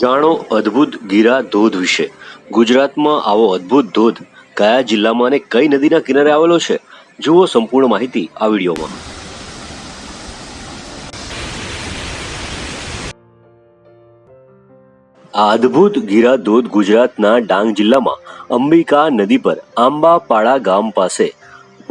જાણો અદ્ભુત ગીરા ધોધ વિશે. ગુજરાતમાં આવો અદ્ભુત ધોધ કયા જિલ્લામાં અને કઈ નદીના કિનારે આવેલો છે? જુઓ સંપૂર્ણ માહિતી આ વિડીયોમાં. આ અદ્ભુત ગીરા ધોધ ગુજરાતના ડાંગ જિલ્લામાં અંબિકા નદી પર આંબાપાડા ગામ પાસે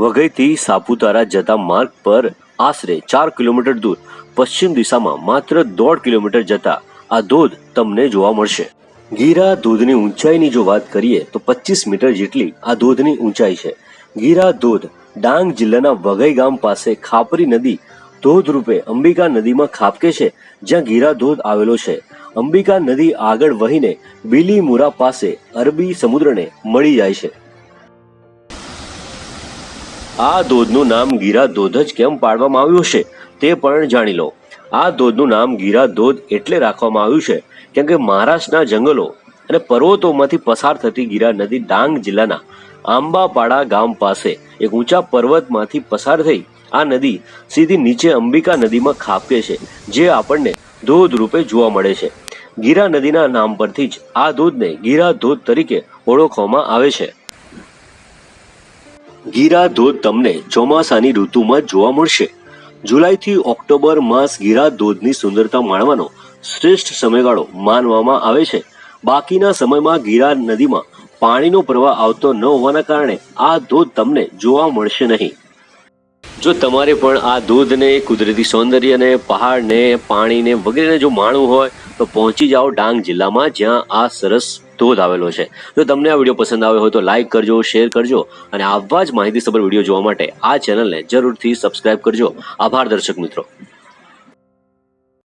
વઘઈથી સાપુતારા જતા માર્ગ પર આશરે ચાર કિલોમીટર દૂર, પશ્ચિમ દિશામાં માત્ર દોઢ કિલોમીટર જતા આ ધોધ તમને જોવા મળશે. ગીરા ધોધની ઊંચાઈની જો વાત કરીએ, તો પચીસ મીટર જેટલી આ ધોધની ઊંચાઈ છે. ગીરા ધોધ ડાંગ જિલ્લાના વઘઈ ગામ પાસે ખાપરી નદી ધોધ રૂપે અંબિકા નદીમાં ખાપકે છે, જ્યાં ગીરા ધોધ આવેલો છે. અંબિકા નદી આગળ વહીને બિલીમુરા પાસે અરબી સમુદ્રને મળી જાય છે. આ ધોધનું નામ ગીરા ધોધ જ કેમ પાડવામાં આવ્યું છે તે પણ જાણી લો. આ ધોધનું નામ ગીરા ધોધ એટલે રાખવામાં આવ્યું છે, કેમ કે મહારાષ્ટ્રના જંગલો અને પર્વતોમાંથી પસાર થતી ગીરા નદી ડાંગ જિલ્લાના આંબાપાડા ગામ પાસે એક ઊંચા પર્વતમાંથી પસાર થઈ આ નદી સીધી નીચે અંબિકા નદીમાં ખાપકે છે, જે આપણને ધોધ રૂપે જોવા મળે છે. ગીરા નદીના નામ પરથી જ આ ધોધને ગીરા ધોધ તરીકે ઓળખવામાં આવે છે. ગીરા ધોધ તમને ચોમાસાની ઋતુમાં જોવા મળશે. જુલાઈથી ઓક્ટોબર માસ ગીરા ધોધની સુંદરતા માણવાનો શ્રેષ્ઠ સમયગાળો માનવામાં આવે છે. બાકીના સમયમાં ગીરા નદીમાં પાણીનો પ્રવાહ આવતો ન હોવાના કારણે આ ધોધ તમને જોવા મળશે નહીં. જો તમારે પણ આ ધોધને કુદરતી સૌંદર્યને પહાડને, પાણીને વગેરેને જો માણવું હોય, તો પહોંચી જાઓ ડાંગ જિલ્લામાં, જ્યાં આ સરસ ધોધ આવેલો છે. જો તમને આ વીડિયો પસંદ આવ્યો હોય તો લાઇક કરજો શેર કરજો અને આવા જ માહિતીસભર વીડિયો જોવા માટે આ ચેનલને જરૂરથી સબસ્ક્રાઇબ કરજો. આભાર દર્શક મિત્રો.